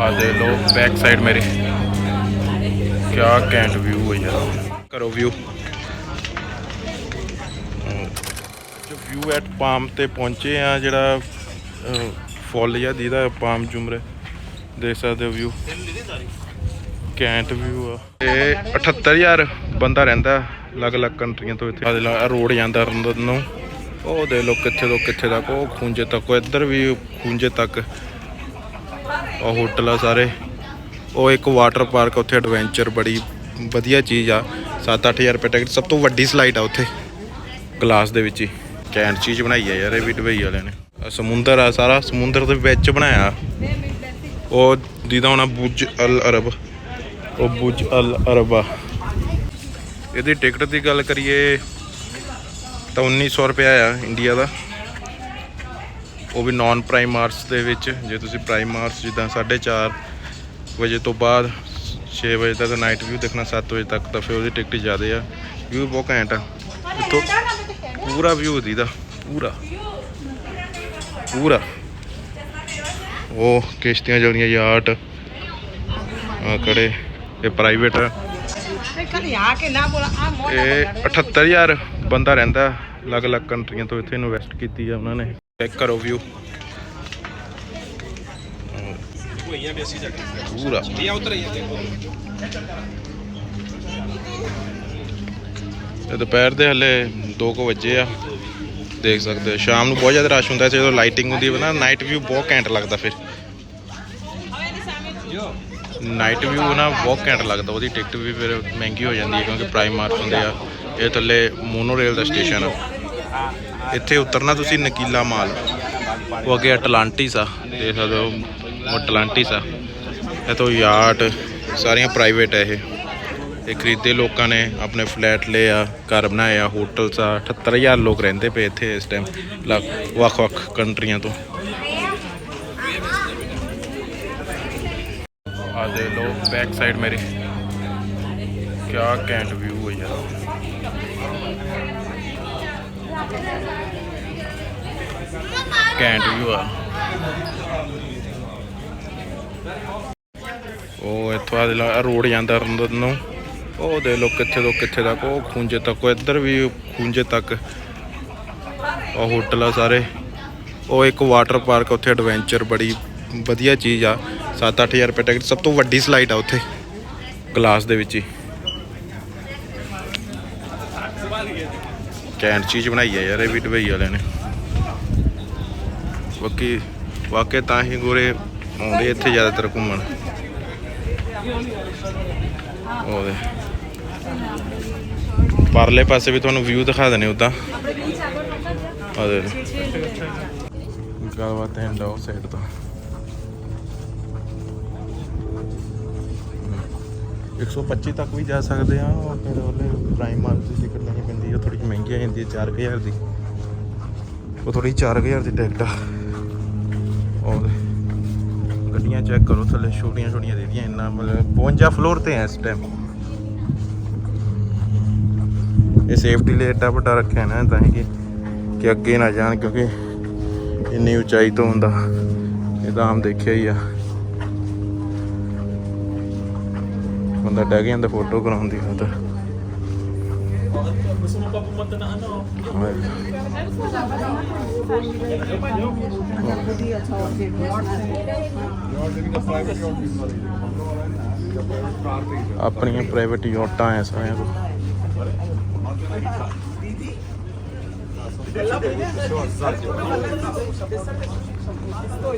ਆ ਦੇ ਲੋ back side ਮੇਰੇ। ਕਿਆ ਕੈਂਟ ਵਿਊ ਹੈ ਯਾਰ। ਕਰੋ ਵਿਊ ਜੋ ਵਿਊ ਐਟ ਪਾਮ ਤੇ ਪਹੁੰਚੇ ਆ, ਜਿਹੜਾ ਫੁੱਲ ਜਾਂ ਦੀਦਾ ਪਾਮ ਜੁਮਰੇ ਦੇਖ ਸਕਦੇ ਹੋ ਵਿਊ ਕੈਂਟ ਵਿਊ ਆ। ਇਹ 78000 ਬੰਦਾ ਰਹਿੰਦਾ ਅਲੱਗ-ਅਲੱਗ ਕੰਟਰੀਆਂ ਤੋਂ ਇੱਥੇ। ਆ ਰੋਡ ਜਾਂਦਾ ਰੰਦਨ ਨੂੰ। ਉਹ ਦੇ ਲੋ ਕਿੱਥੇ ਤੋਂ ਕਿੱਥੇ ਤੱਕ, ਉਹ ਖੂੰਜੇ ਤੱਕ, ਇੱਧਰ ਵੀ ਖੂੰਜੇ ਤੱਕ। ਉਹ ਹੋਟਲ ਆ ਸਾਰੇ। ਉਹ ਇੱਕ ਵਾਟਰ ਪਾਰਕ ਉੱਥੇ ਐਡਵੈਂਚਰ ਬੜੀ ਵਧੀਆ ਚੀਜ਼ ਆ। 7-8000 ਰੁਪਏ ਟਿਕਟ ਸਭ ਤੋਂ ਵੱਡੀ ਸਲਾਈਡ ਆ ਉੱਥੇ। ਗਲਾਸ ਦੇ ਵਿੱਚ ਹੀ। ਕੈਂਟ ਚੀਜ਼ ਬਣਾਈ ਆ ਯਾਰ, ਇਹ ਵੀ ਦੁਬਈ ਵਾਲਿਆਂ ਨੇ। ਸਮੁੰਦਰ ਆ ਸਾਰਾ, ਸਮੁੰਦਰ ਦੇ ਵਿੱਚ ਬਣਾਇਆ। ਉਹ ਜਿਹਦਾ ਹੋਣਾ ਬੁਰਜ ਅਲ ਅਰਬ। ਉਹ ਬੁਰਜ ਅਲ ਅਰਬ ਆ। ਇਹਦੀ ਟਿਕਟ ਦੀ ਗੱਲ ਕਰੀਏ ਤਾਂ 1900 ਰੁਪਇਆ ਆ ਇੰਡੀਆ ਦਾ। ਉਹ ਵੀ ਨਾਨ ਪ੍ਰਾਈਮ ਮਾਰਸ ਦੇ ਵਿੱਚ ਜੇ ਤੁਸੀਂ ਪ੍ਰਾਈਮ ਮਾਰਸ ਜਿੱਦਾਂ 4:30 ਵਜੇ ਤੋਂ ਬਾਅਦ 6 ਵਜੇ ਤੱਕ ਨਾਈਟ ਵਿਊ ਦੇਖਣਾ 7 ਵਜੇ ਤੱਕ ਤਾਂ ਫਿਰ ਉਹਦੀ ਟਿਕਟ ਜ਼ਿਆਦੇ ਆ। ਵਿਊ ਬਹੁਤ ਘੈਂਟ ਆ। ਇੱਥੋਂ ਪੂਰਾ ਵਿਊ ਦੀਦਾ ਪੂਰਾ। ਪੂਰਾ। ਉਹ ਕਿਸ਼ਤੀਆਂ ਚੱਲਦੀਆਂ ਯਾਟ ਆ ਖੜੇ ਇਹ ਪ੍ਰਾਈਵੇਟ ਆ। ਇਹ 78000 ਬੰਦਾ ਰਹਿੰਦਾ ਅਲੱਗ-ਅਲੱਗ ਕੰਟਰੀਆਂ ਤੋਂ ਇੱਥੇ ਇਨਵੈਸਟ ਕੀਤੀ ਆ ਉਹਨਾਂ ਨੇ। ਚੈੱਕ ਕਰੋ ਵਿਊ ਪੂਰਾ। ਤੇ ਦੁਪਹਿਰ ਦੇ ਹਲੇ 2 ਵਜੇ ਆ। ਦੇਖ ਸਕਦੇ ਹੋ, ਸ਼ਾਮ ਨੂੰ ਬਹੁਤ ਜ਼ਿਆਦਾ ਰਸ਼ ਹੁੰਦਾ ਜਦੋਂ ਲਾਈਟਿੰਗ ਹੁੰਦੀ ਹੈ ਨਾ ਨਾਈਟ ਵਿਊ ਬਹੁਤ ਘੈਂਟ ਲੱਗਦਾ ਫਿਰ। ਨਾਈਟ ਵਿਊ ਨਾ ਬਹੁਤ ਘੈਂਟ ਲੱਗਦਾ, ਉਹਦੀ ਟਿਕਟ ਵੀ ਫਿਰ ਮਹਿੰਗੀ ਹੋ ਜਾਂਦੀ ਹੈ ਕਿਉਂਕਿ ਪ੍ਰਾਈਮ ਮਾਰਕ ਹੁੰਦੇ ਆ, ਇਹ ਥੱਲੇ ਮੋਨੋ ਰੇਲ ਦਾ ਸਟੇਸ਼ਨ ਆ। ਇੱਥੇ ਉਤਰਨਾ ਤੁਸੀਂ ਨਕੀਲਾ ਮਾਲ। ਉਹ ਅੱਗੇ ਅਟਲਾਂਟਿਸ ਆ, ਦੇਖ ਸਕਦੇ ਹੋ, ਉਹ ਅਟਲਾਂਟਿਸ ਆ। ਇਹ ਤੋਂ ਯਾਟ ਸਾਰੀਆਂ ਪ੍ਰਾਈਵੇਟ ਹੈ ਇਹ। ਇਹ ਖਰੀਦੇ ਲੋਕਾਂ ਨੇ, ਆਪਣੇ ਫਲੈਟ ਲਏ ਆ, ਘਰ ਬਣਾਏ ਆ, ਹੋਟਲਸ ਆ। 78000 ਲੋਕ ਰਹਿੰਦੇ ਪਏ ਇੱਥੇ ਇਸ ਟਾਈਮ ਵੱਖ-ਵੱਖ ਕੰਟਰੀਆਂ ਤੋਂ। ਆ ਦੇ ਲੋ ਬੈਕ ਸਾਈਡ ਮੇਰੀ। ਕਿਆ ਕੈਂਟ ਵਿਊ ਹੈ ਯਾਰ। ਕੈਂਟ ਵਿਊ ਆ। ਉਹ ਇੱਥੋਂ ਆ ਰੋਡ ਜਾਂਦਾ ਰੰਦਨ ਨੂੰ, ਉਹ ਦੇ ਲੋ ਕਿੱਥੇ ਤੋਂ ਕਿੱਥੇ ਤੱਕ, ਉਹ ਖੂੰਜੇ ਤੱਕ ਇੱਧਰ ਵੀ ਖੂੰਜੇ ਤੱਕ। ਉਹ ਹੋਟਲ ਆ ਸਾਰੇ। ਉਹ ਇੱਕ ਵਾਟਰ ਪਾਰਕ ਉੱਥੇ ਐਡਵੈਂਚਰ ਬੜੀ ਵਧੀਆ ਚੀਜ਼ ਆ। 7-8000 ਰੁਪਏ ਟਿਕਟ, ਸਭ ਤੋਂ ਵੱਡੀ ਸਲਾਈਡ ਆ ਉੱਥੇ ਗਲਾਸ ਦੇ ਵਿੱਚ ਹੀ। ਕੈਂਟ ਚੀਜ਼ ਬਣਾਈ ਹੈ ਯਾਰ, ਇਹ ਵੀ ਦੁਬਈ ਵਾਲਿਆਂ ਨੇ। ਬਾਕੀ ਵਾਕਿਆ ਤਾਂ ਹੀ ਗੋਰੇ ਆਉਂਦੇ ਇੱਥੇ ਜ਼ਿਆਦਾਤਰ ਘੁੰਮਣ। ਉਹਦੇ ਪਰਲੇ ਪਾਸੇ ਵੀ ਤੁਹਾਨੂੰ ਵਿਊ ਦਿਖਾ ਦਨੇ ਉਦਾਂ। ਆ ਗੱਲਬਾਤ ਐਂਡ ਆਉ ਸਾਈਡ ਤੋਂ। 125 ਤੱਕ ਵੀ ਜਾ ਸਕਦੇ ਆ, ਉਹ ਫਿਰ ਉਹਨੇ ਪ੍ਰਾਈਮ ਮਾਰਕ ਦੀ ਟਿਕਟ ਉਹ ਥੋੜੀ ਜਿਹੀ ਮਹਿੰਗੀ ਆ ਜਾਂਦੀ ਹੈ 4000 ਦੀ। ਉਹ ਥੋੜੀ 4000 ਦੀ ਟਿਕਟ ਆ। ਉਹ ਗੱਡੀਆਂ ਚੈੱਕ ਕਰੋ, ਥੱਲੇ ਛੋਟੀਆਂ ਛੋਟੀਆਂ ਦੇ ਇੰਨਾ, ਮਤਲਬ 52 ਫਲੋਰ ਤੇ ਆ ਇਸ ਟਾਈਮ ਇਹ ਸੇਫਟੀ ਲਈ ਏਡਾ ਵੱਡਾ ਰੱਖਿਆ ਨਾ, ਤਾਂ ਕਿ ਕਿ ਅੱਗੇ ਨਾ ਜਾਣ, ਕਿਉਂਕਿ ਇੰਨੀ ਉਚਾਈ ਤੋਂ ਹੁੰਦਾ। ਇਹ ਤਾਂ ਆਮ ਦੇਖਿਆ ਹੀ ਆ। ਬੰਦਾ ਡਹਿ ਗਿਆ ਜਾਂਦਾ ਫੋਟੋ ਕਰਾਉਣ ਦੀ ਖਾਤਰ ਆਪਣੀਆਂ ਪ੍ਰਾਈਵੇਟ ਯੋਟਾਂ ਐ ਸਾਰਿਆਂ ਕੋਲ